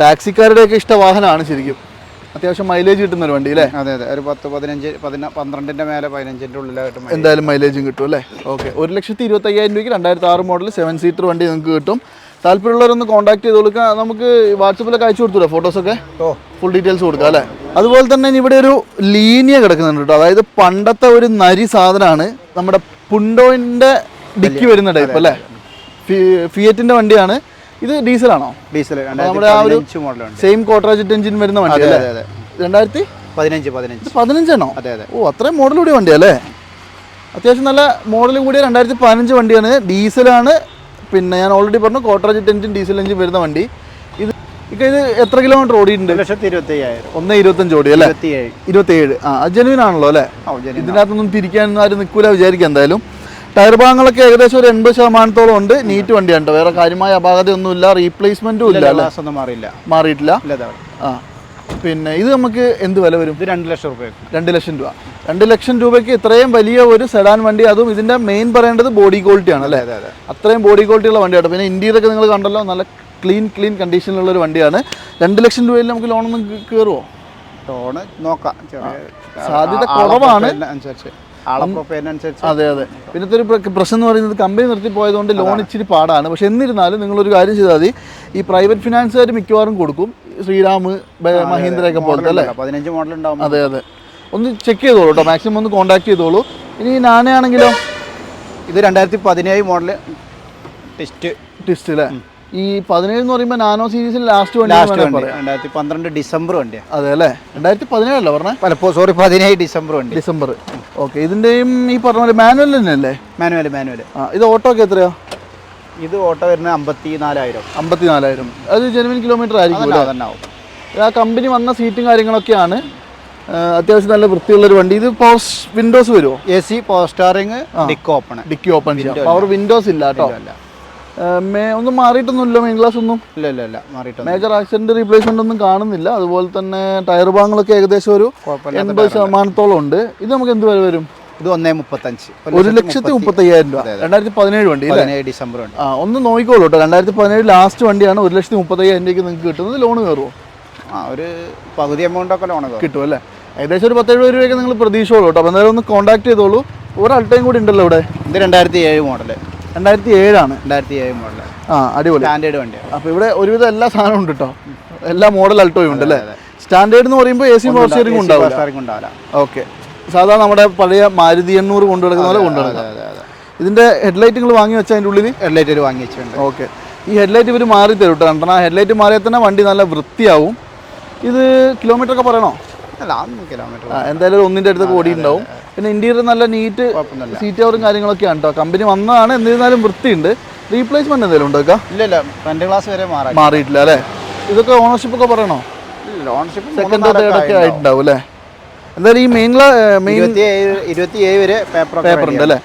ടാക്സിക്കാരുടെയൊക്കെ ഇഷ്ട വാഹനമാണ് ശരിക്കും. അത്യാവശ്യം മൈലേജ് കിട്ടുന്ന ഒരു വണ്ടി അല്ലേ അതെ അതെ. ഒരു പത്ത് പതിനഞ്ച് പതിന പന്ത്രണ്ടിന്റെ മേലെ പതിനഞ്ചിന്റെ ഉള്ളിലായിട്ട്. എന്തായാലും മൈലേജും കിട്ടും അല്ലേ? ഓക്കെ ഒരു ലക്ഷത്തി ഇരുപത്തി അയ്യായിരം രൂപയ്ക്ക് രണ്ടായിരത്തി ആറ് മോഡൽ സെവൻ സീറ്റർ വണ്ടി നിങ്ങൾക്ക് കിട്ടും. താല്പര്യമുള്ളവരൊന്ന് കോൺടാക്ട് ചെയ്ത് കൊടുക്കുക. നമുക്ക് വാട്സപ്പിലൊക്കെ അയച്ചു കൊടുത്തൂടെ ഫോട്ടോസൊക്കെ ഓ. ഫുൾ ഡീറ്റെയിൽസ് കൊടുക്കാം അല്ലേ? അതുപോലെ തന്നെ ഇവിടെ ഒരു ലീനിയ കിടക്കുന്നുണ്ട് കേട്ടോ. അതായത് പണ്ടത്തെ ഒരു നരി സാധനമാണ് നമ്മുടെ പുണ്ടോയിന്റെ ഡിക്കി വരുന്ന ടൈപ്പ് അല്ലേ? ഫിയറ്റിന്റെ വണ്ടിയാണ്. ഇത് ഡീസലാണോ? ഡീസൽ നമ്മുടെ ആ ഒരു മോഡലുണ്ട്. സെയിം കോട്ടറാജറ്റ് എഞ്ചിൻ വരുന്ന വണ്ടി അതെ രണ്ടായിരത്തി പതിനഞ്ച് പതിനഞ്ച്. പതിനഞ്ചാണോ അതെ അതെ. ഓ അത്രയും മോഡൽ കൂടിയ വണ്ടിയല്ലേ അത്യാവശ്യം നല്ല മോഡൽ കൂടിയ രണ്ടായിരത്തി പതിനഞ്ച് വണ്ടിയാണ്. ഡീസലാണ്. പിന്നെ ഞാൻ ഓൾറെഡി പറഞ്ഞു കോട്ടറാജറ്റ് എഞ്ചിൻ ഡീസൽ എഞ്ചിൻ വരുന്ന വണ്ടി. ഇത് ഇത് എത്ര കിലോമീറ്റർ ഓടിയിട്ടുണ്ട്? ലക്ഷത്തി ഇരുപത്തി അയ്യായിരം ഒന്ന് ഇരുപത്തഞ്ച് ഓടി അല്ലേ? ഇരുപത്തിയേഴ്. ഇരുപത്തേഴ് ആ ജനുവിനാണല്ലോ ആണല്ലോ അല്ലേ? ഇതിനകത്തൊന്നും തിരിക്കാനൊന്നും ആരും നിൽക്കൂല വിചാരിക്കാം എന്തായാലും. ടയർ ഭാഗങ്ങളൊക്കെ ഏകദേശം ഒരു എൺപത് ശതമാനത്തോളം ഉണ്ട് നീറ്റ് വണ്ടിയാണ് കേട്ടോ വേറെ കാര്യമായ അപാകതയൊന്നുമില്ല റീപ്ലേസ്മെന്റും ഇല്ല ഒന്നും മാറിയില്ല മാറിയിട്ടില്ല. ആ പിന്നെ ഇത് നമുക്ക് എന്ത് വില വരും ഇത് രണ്ട് ലക്ഷം രൂപ രണ്ട് ലക്ഷം രൂപ രണ്ട് ലക്ഷം രൂപയ്ക്ക് ഇത്രയും വലിയ ഒരു സെഡാൻ വണ്ടി അതും ഇതിന്റെ മെയിൻ പറയേണ്ടത് ബോഡി ക്വാളിറ്റി ആണ് അല്ലേ അതെ അതെ അത്രയും ബോഡി ക്വാളിറ്റി ഉള്ള വണ്ടിയാണ് പിന്നെ ഇന്ത്യയിലൊക്കെ നിങ്ങൾ കണ്ടല്ലോ നല്ല ക്ലീൻ ക്ലീൻ കണ്ടീഷനിലുള്ള ഒരു വണ്ടിയാണ് രണ്ട് ലക്ഷം രൂപയിൽ നമുക്ക് ലോണൊന്നും കയറുമോ ലോണ് നോക്കാം സാധ്യത കുറവാണ്. അനുസരിച്ച് അതെ അതെ. പിന്നത്തെ ഒരു പ്ര- പ്രശ്നം എന്ന് പറയുന്നത് കമ്പനി നിർത്തി പോയതുകൊണ്ട് ലോൺ ഇച്ചിരി പാടാണ്. പക്ഷെ എന്നിരുന്നാലും നിങ്ങളൊരു കാര്യം ചെയ്താൽ മതി. ഈ പ്രൈവറ്റ് ഫിനാൻസുകാർ മിക്കവാറും കൊടുക്കും. ശ്രീറാം മഹീന്ദ്ര മഹീന്ദ്രയൊക്കെ പോലത്തെ അല്ലേ? പതിനഞ്ച് മോഡൽ ഉണ്ടാവും. അതെ അതെ. ഒന്ന് ചെക്ക് ചെയ്തോളൂ കേട്ടോ മാക്സിമം ഒന്ന് കോൺടാക്ട് ചെയ്തോളൂ. ഇനി നാനയാണെങ്കിലോ ഇത് രണ്ടായിരത്തി പതിനേഴ് മോഡൽ ടെസ്റ്റ് ടെസ്റ്റ് അല്ലേ ഈ പതിനേഴ് എന്ന് പറയുമ്പോൾ നാനോ സീരീസിൽ ലാസ്റ്റ് വണ്ടി രണ്ടായിരത്തി പന്ത്രണ്ട് ഡിസംബർ വണ്ടിയാണ് അതെ അല്ലേ? രണ്ടായിരത്തി പതിനേഴല്ല പറഞ്ഞേ? പലപ്പോൾ സോറി പതിനേഴ് ഡിസംബർ വണ്ടി. ഡിസംബർ. ഓക്കെ ഇതിന്റെയും ഈ പറഞ്ഞ പോലെ മാനുവൽ തന്നെയല്ലേ മാനുവൽ മാനുവൽ ആ ഇത് ഓട്ടോ ഒക്കെ എത്രയാ? ഇത് ഓട്ടോ വരുന്നത് അമ്പത്തി നാലായിരം അമ്പത്തി നാലായിരം അത് ജനുവൻ കിലോമീറ്റർ ആയിരിക്കും ആ കമ്പനി വന്ന സീറ്റും കാര്യങ്ങളൊക്കെയാണ്. അത്യാവശ്യം നല്ല വൃത്തിയുള്ളൊരു വണ്ടി. ഇത് പവർ വിൻഡോസ് വരുമോ A C power steering dicky open dicky open ചെയ്യാം. പവർ വിൻഡോസ് ഇല്ല കേട്ടോ. ഒന്നും മാറിയിട്ടൊന്നുമില്ല മെയിൻ ഗ്ലാസ് ഒന്നും. ഇല്ല ഇല്ല ഇല്ല മാറിയിട്ട് മേജർ ആക്സിഡന്റ് റീപ്ലേസ്മെന്റ് ഒന്നും കാണുന്നില്ല. അതുപോലെ തന്നെ ടയർ ഭാഗങ്ങളൊക്കെ ഏകദേശം ഒരു എൺപത് ശതമാനത്തോളം ഉണ്ട്. ഇത് നമുക്ക് എന്ത് വില വരും? ഇത് ഒന്നേ മുപ്പത്തഞ്ച്. ഒരു ലക്ഷത്തി മുപ്പത്തി അയ്യായിരം രൂപ. രണ്ടായിരത്തി പതിനേഴ് വണ്ടി ഡിസംബർ ആ ഒന്ന് നോക്കിക്കോളൂ കേട്ടോ. രണ്ടായിരത്തി പതിനേഴ് ലാസ്റ്റ് വണ്ടിയാണ് ഒരു ലക്ഷത്തി മുപ്പത്തി അയ്യായിരം രൂപയ്ക്ക് നിങ്ങൾക്ക് കിട്ടുന്നത്. ലോൺ കയറുമോ ആ ഒരു പകുതി എമൗണ്ട് ഒക്കെ ലോൺ കിട്ടും അല്ലേ? ഏകദേശം ഒരു പത്തെഴുപത് രൂപയൊക്കെ നിങ്ങൾ പ്രതീക്ഷയുള്ളൂ കേട്ടോ. അപ്പോൾ എന്തായാലും ഒന്ന് കോൺടാക്ട് ചെയ്തോളൂ. ഒരു അൾട്ടയും കൂടി ഉണ്ടല്ലോ ഇവിടെ. ഇത് രണ്ടായിരത്തി ഏഴ് മോഡൽ രണ്ടായിരത്തി ഏഴാണ് രണ്ടായിരത്തി ഏഴ് മോഡൽ ആ അടിപൊളി. സ്റ്റാൻഡേർഡ് വണ്ടി അപ്പോൾ ഇവിടെ ഒരുവിധം എല്ലാ സാധനവും ഉണ്ട് കേട്ടോ എല്ലാ മോഡൽ അൾട്ടോയും ഉണ്ട് അല്ലേ? സ്റ്റാൻഡേർഡ് എന്ന് പറയുമ്പോൾ എ സി പവർ സ്റ്റിയറിംഗ് ഉണ്ടാവില്ല ഓക്കെ സാധാരണ നമ്മുടെ പഴയ മാരുതി എണ്ണൂറ് കൊണ്ടു പോലെ കൊണ്ടു അതെ ഇതിന്റെ ഹെഡ്ലൈറ്റ് നിങ്ങൾ വാങ്ങി വെച്ചാൽ അതിന്റെ ഉള്ളിൽ ഹെഡ്ലൈറ്റ് വാങ്ങി വെച്ചിട്ടുണ്ട്. ഓക്കെ ഈ ഹെഡ്ലൈറ്റ് ഇവർ മാറി തരും കേട്ടോ കാരണം ആ ഹെഡ്ലൈറ്റ് മാറിയാൽ തന്നെ വണ്ടി നല്ല വൃത്തിയാവും. ഇത് കിലോമീറ്റർ ഒക്കെ പറയണോ? അല്ല കിലോമീറ്റർ എന്തായാലും ഒന്നിന്റെ അടുത്ത് ഓടി ഉണ്ടാവും പിന്നെ ഇന്റീരിയർ നല്ല നീറ്റ് സീറ്റ് കവറും കാര്യങ്ങളൊക്കെയാണ് കേട്ടോ കമ്പനി വന്നതാണ് എന്നിരുന്നാലും വൃത്തിയുണ്ട്. റീപ്ലേസ്മെന്റ് എന്തെങ്കിലും ഉണ്ടോ ഇല്ല ഇല്ല. ഫ്രണ്ട് ക്ലാസ് വരെ മാറാം മാറിയിട്ടില്ല അല്ലേ? ഇതൊക്കെ ഓണർഷിപ്പ് ഒക്കെ പറയണോ? സെക്കൻഡ് തേർഡ് ഒക്കെ ആയിട്ടുണ്ടാവും അല്ലേ? എന്തായാലും ഈ മെയിൻ മെയിൻ ഇരുപത്തി ഏഴ് ഇരുപത്തി ഏഴ് വരെ പേപ്പർ പേപ്പർ ഉണ്ട് അല്ലേ?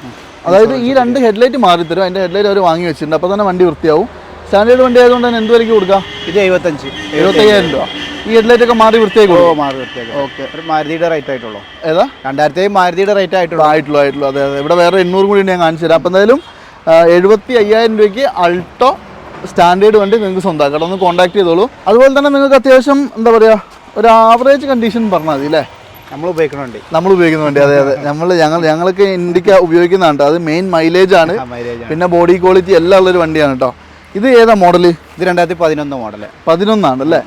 അതായത് ഈ രണ്ട് ഹെഡ്ലൈറ്റ് മാറി തരും. അതിന്റെ ഹെഡ്ലൈറ്റ് അവർ വാങ്ങി വെച്ചിട്ടുണ്ട്. അപ്പോൾ തന്നെ വണ്ടി വൃത്തിയാവും. സ്റ്റാൻഡേർഡ് വണ്ടി ആയതുകൊണ്ട് തന്നെ എന്ത് വിലയ്ക്ക് കൊടുക്കാം? ഇത് എഴുപത്തഞ്ച്. എഴുപത്തയ്യായിരം രൂപ. ഈ ഹെഡ്ലൈറ്റ് ഒക്കെ മാറി വൃത്തിയായി ഓ മാറി വൃത്തിയാക്കി. ഓക്കെ ഒരു മാരുതിയുടെ റേറ്റ് ആയിട്ടുള്ളൂ. ഏതാ? രണ്ടായിരത്തി മാരുതിയുടെ റേറ്റ് ആയിട്ടുള്ളൂ. ആയിട്ടുള്ളൂ ആയിട്ടുള്ളൂ. അതെ അതെ. ഇവിടെ വേറെ എണ്ണൂറ് കൂടി ഞാൻ കാണിച്ചു തരാം. അപ്പം എന്തായാലും എഴുപത്തി അയ്യായിരം രൂപയ്ക്ക് അൾട്ടോ സ്റ്റാൻഡേർഡ് വണ്ടി നിങ്ങൾക്ക് സ്വന്തമാക്കാം. ഒന്ന് കോൺടാക്ട് ചെയ്തോളൂ. അതുപോലെ തന്നെ നിങ്ങൾക്ക് അത്യാവശ്യം എന്താ പറയുക ഒരു ആവറേജ് കണ്ടീഷൻ പറഞ്ഞാൽ മതി അല്ലേ? നമ്മൾ ഉപയോഗിക്കണുണ്ട് നമ്മൾ ഉപയോഗിക്കുന്ന വണ്ടി അതെ അതെ. നമ്മൾ ഞങ്ങൾ ഞങ്ങൾക്ക് ഇന്ത്യയ്ക്ക് ഉപയോഗിക്കുന്നതാണ് അത് മെയിൻ മൈലേജ് ആണ്. പിന്നെ ബോഡി ക്വാളിറ്റി എല്ലാം ഉള്ളൊരു വണ്ടിയാണ് കേട്ടോ. ഇത് ഏതാ മോഡൽ ഇത് രണ്ടായിരത്തി പതിനൊന്ന് മോഡൽ പതിനൊന്നാണ് അല്ലേ?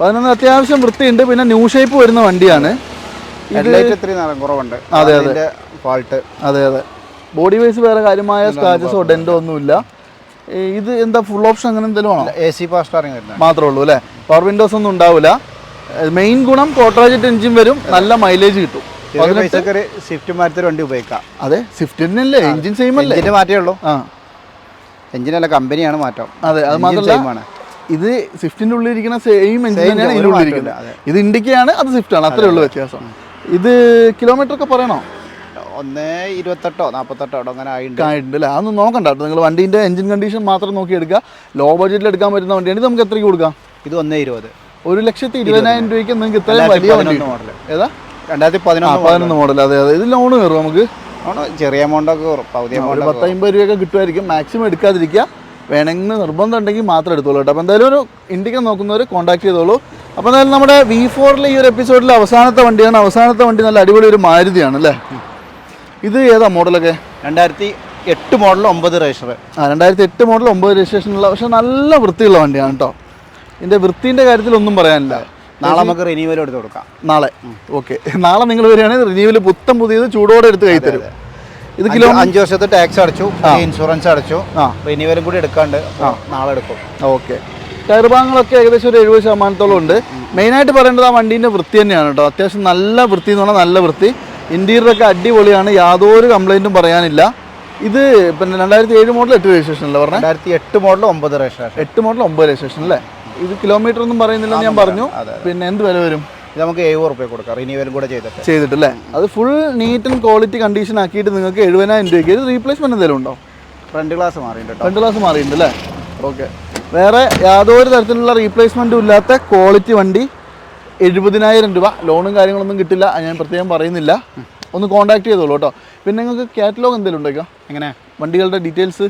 പതിനൊന്ന് അത്യാവശ്യം വൃത്തിയുണ്ട്. പിന്നെ ന്യൂ ഷേപ്പ് വരുന്ന വണ്ടിയാണ്. കുറവുണ്ട്. അതെ, അതെ. ഫാൾട്ട് അതെ അതെ. ബോഡി വൈസ് വേറെ കാര്യമായ സ്ക്രാച്ചസോ ഡെന്റോ ഒന്നുമില്ല. ഇത് എന്താ ഫുൾ ഓപ്ഷൻ അങ്ങനെ എന്തെങ്കിലും ആണോ? എ സി പവർ സ്റ്റാറിംഗ് മാത്രമേ ഉള്ളൂ അല്ലേ? പവർ വിൻഡോസ് ഒന്നും ഉണ്ടാവില്ല. മെയിൻ ഗുണം കോട്ടറാജറ്റ് എഞ്ചിൻ വരും. നല്ല മൈലേജ് കിട്ടും. സ്വിഫ്റ്റ് മാറ്റത്തിൽ വണ്ടി ഉപയോഗിക്കാം. അതെ സ്വിഫ്റ്റിനല്ലേ എഞ്ചിൻ സെയിം അല്ലേ? എഞ്ചിന്റെ മാറ്റേ ഉള്ളൂ. ആ. എഞ്ചിനല്ല കമ്പനിയാണ് മാറ്റം. അതെ അത് മാത്രമല്ല ആണ്. ഇത് സ്വിഫ്റ്റിന്റെ ഉള്ളിൽ ഇരിക്കുന്ന സെയിം എഞ്ചിൻ തന്നെയാണ് ഇരിക്കുന്നത് ഇത് ഇൻഡിക്കയാണ് അത് സ്വിഫ്റ്റ് ആണ് അത്രേ ഉള്ളൂ വ്യത്യാസം. ഇത് കിലോമീറ്റർ ഒക്കെ പറയണോ? ഒന്ന് ഇരുപത്തെട്ടോ നാൽപ്പത്തെട്ടോ അങ്ങനെ ആയിട്ടുണ്ട്. ആയിട്ടുണ്ട് അല്ലേ? അതൊന്നും നോക്കണ്ട നിങ്ങൾ വണ്ടീന്റെ എഞ്ചിൻ കണ്ടീഷൻ മാത്രം നോക്കി എടുക്കുക. ലോ ബഡ്ജറ്റിൽ എടുക്കാൻ പറ്റുന്ന വണ്ടിയാണ്. ഇത് നമുക്ക് എത്രയ്ക്ക് കൊടുക്കാം? ഇത് ഒന്ന് ഇരുപത്. ഒരു ലക്ഷത്തി ഇരുപതിനായിരം രൂപയ്ക്ക് നിങ്ങൾക്ക് ഇത്രയും വലിയ വണ്ടി പതിനൊന്ന് മോഡൽ ഏതാ? രണ്ടായിരത്തി പതിനൊന്ന് പതിനൊന്ന് മോഡൽ അതെ അതെ. ഇത് ലോൺ കയറും നമുക്ക്? ചെറിയ എമൗണ്ട് ഒക്കെ പകുതി എമൗണ്ട് രൂപയൊക്കെ കിട്ടുമായിരിക്കും. മാക്സിമം എടുക്കാതിരിക്കുക. വേണമെങ്കിൽ നിർബന്ധം ഉണ്ടെങ്കിൽ മാത്രം എടുത്തോളൂ കേട്ടോ. അപ്പോൾ എന്തായാലും ഒരു ഇൻഡിക്ക നോക്കുന്നവർ കോൺടാക്ട് ചെയ്തോളൂ. അപ്പോൾ എന്തായാലും നമ്മുടെ വി ഫോറിലെ ഈ ഒരു എപ്പിസോഡിലെ അവസാനത്തെ വണ്ടിയാണ്. അവസാനത്തെ വണ്ടി നല്ല അടിപൊളി ഒരു മാരുതിയാണ് അല്ലേ? ഇത് ഏതാ മോഡലൊക്കെ? രണ്ടായിരത്തി എട്ട് മോഡൽ ഒമ്പത് രജിസ്റ്റർ ആ രണ്ടായിരത്തി എട്ട് മോഡൽ ഒമ്പത് രജിസ്ട്രേഷനുള്ള പക്ഷെ നല്ല വൃത്തിയുള്ള വണ്ടിയാണ് കേട്ടോ. ഇതിന്റെ വൃത്തിന്റെ കാര്യത്തിൽ ഒന്നും പറയാനില്ല. നാളെ നമുക്ക് റിന്യൂവൽ എടുത്ത് കൊടുക്കാം. നാളെ. ഓക്കെ. നാളെ നിങ്ങൾ വരികയാണെങ്കിൽ റിന്യൂവൽ പുത്തം പുതിയത് ചൂടോടെ എടുത്ത് കൈ തരും. ഇത് കിലോ അഞ്ച് വർഷത്തെ ടാക്സ് അടച്ചു ഇൻഷുറൻസ് അടച്ചു. റിന്യൂവലും കൂടി എടുക്കാണ്ട് നാളെ എടുക്കും. ഓക്കെ. ടയർ ഭാഗങ്ങളൊക്കെ ഏകദേശം ഒരു എഴുപത് ശതമാനത്തോളം ഉണ്ട്. മെയിനായിട്ട് പറയേണ്ടത് ആ വണ്ടീന്റെ വൃത്തി തന്നെയാണ് കേട്ടോ. അത്യാവശ്യം നല്ല വൃത്തി എന്ന് പറഞ്ഞാൽ നല്ല വൃത്തി. ഇന്റീരിയറൊക്കെ അടിപൊളിയാണ്. യാതൊരു കംപ്ലൈന്റും പറയാനില്ല. ഇത് പിന്നെ രണ്ടായിരത്തി ഏഴ് മോഡൽ എട്ട് രജിസ്ട്രേഷൻ അല്ലേ പറഞ്ഞത് രണ്ടായിരത്തി എട്ട് മോഡൽ ഒമ്പത് രജിസ്ട്രേഷൻ എട്ട് മോഡൽ ഒമ്പത് രജിസ്ട്രേഷൻ അല്ലേ? ഇത് കിലോമീറ്റർ ഒന്നും പറയുന്നില്ല ഞാൻ പറഞ്ഞു. പിന്നെ എന്ത് വില വരും? ഇത് നമുക്ക് എഴുപത് റുപ്യ കൊടുക്കാം. റിന്യൂവലും കൂടെ ചെയ്തിട്ട്. ചെയ്തിട്ടല്ലേ? അത് full neat and quality condition ആക്കിയിട്ട് നിങ്ങൾക്ക് എഴുപതിനായിരം രൂപയ്ക്ക് ഇത് റീപ്ലേസ്മെന്റ് എന്തെങ്കിലും ഉണ്ടോ? ഫ്രണ്ട് ഗ്ലാസ് മാറിയിട്ടുണ്ട് ഫ്രണ്ട് ഗ്ലാസ് ക്ലാസ് മാറിയിട്ടുണ്ട് അല്ലേ? ഓക്കെ വേറെ യാതൊരു തരത്തിലുള്ള റീപ്ലേസ്മെന്റും ഇല്ലാത്ത ക്വാളിറ്റി വണ്ടി എഴുപതിനായിരം രൂപ. ലോണും കാര്യങ്ങളൊന്നും കിട്ടില്ല. ഞാൻ പ്രത്യേകം പറയുന്നില്ല. ഒന്ന് കോൺടാക്ട് ചെയ്തോളൂ കേട്ടോ പിന്നെ നിങ്ങൾക്ക് കാറ്റലോഗ് എന്തെങ്കിലും ഉണ്ടോ എങ്ങനെ? വണ്ടികളുടെ ഡീറ്റെയിൽസ്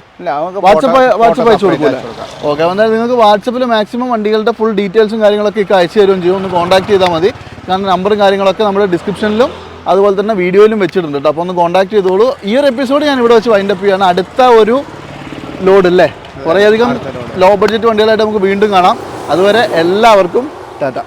വാട്സപ്പ് വാട്സപ്പ് അയച്ചു separate കൊടുക്കൂലേ അയച്ചു കൊടുക്കാം. ഓക്കെ എന്നാൽ നിങ്ങൾക്ക് വാട്സപ്പിൽ മാക്സിമം വണ്ടികളുടെ ഫുൾ ഡീറ്റെയിൽസും കാര്യങ്ങളൊക്കെ ഇപ്പോൾ അയച്ചു തരുകയും ചെയ്യും. ഒന്ന് കോൺടാക്ട് ചെയ്താൽ മതി. കാരണം നമ്പറും കാര്യങ്ങളൊക്കെ നമ്മുടെ ഡിസ്ക്രിപ്ഷനിലും അതുപോലെ തന്നെ വീഡിയോയിലും വെച്ചിട്ടുണ്ട് കേട്ടോ അപ്പോൾ ഒന്ന് കോൺടാക്ട് ചെയ്തോളൂ. ഈ ഒരു എപ്പിസോഡ് ഞാൻ ഇവിടെ വെച്ച് വൈൻഡപ്പ് ചെയ്യാണ് അടുത്ത ഒരു ലോഡ് അല്ലേ? കുറേയധികം ലോ ബഡ്ജറ്റ് വണ്ടികളായിട്ട് നമുക്ക് വീണ്ടും കാണാം. അതുവരെ എല്ലാവർക്കും ടാറ്റ.